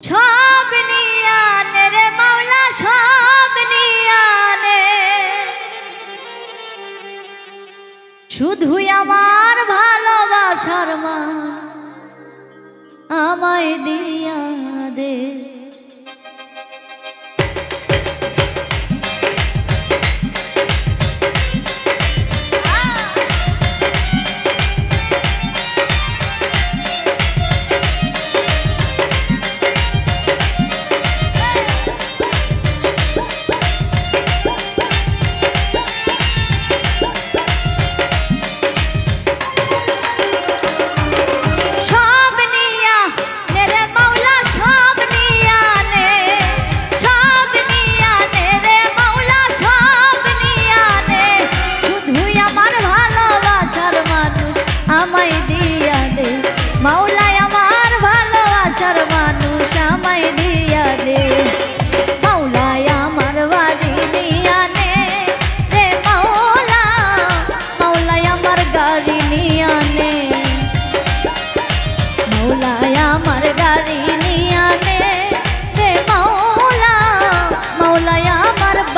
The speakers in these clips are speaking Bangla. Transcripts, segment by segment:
সব শুধু আমার ভাই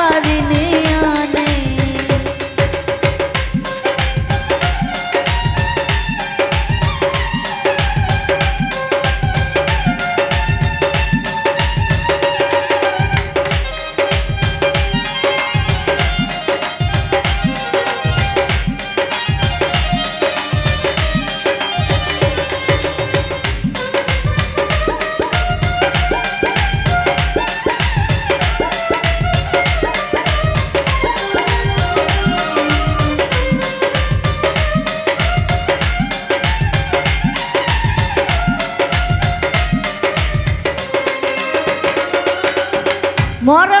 পারিনি। Moro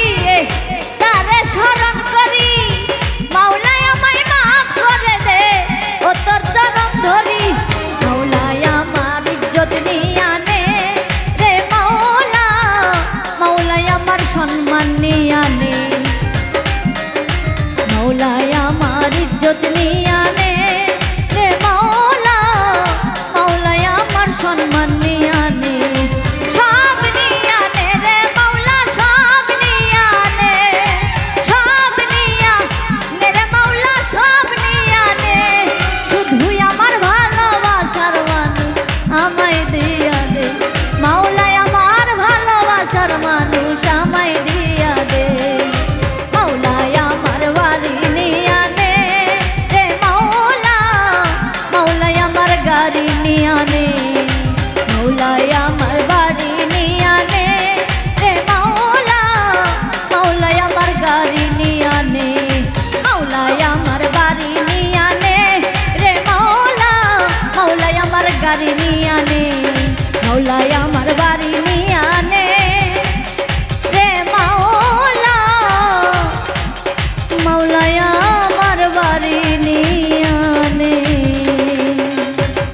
আমার সম্মান নিয়ে আনে। মৌলায় আমার ইজ্জত নিয়ে আনে। আনে মোলায় আমার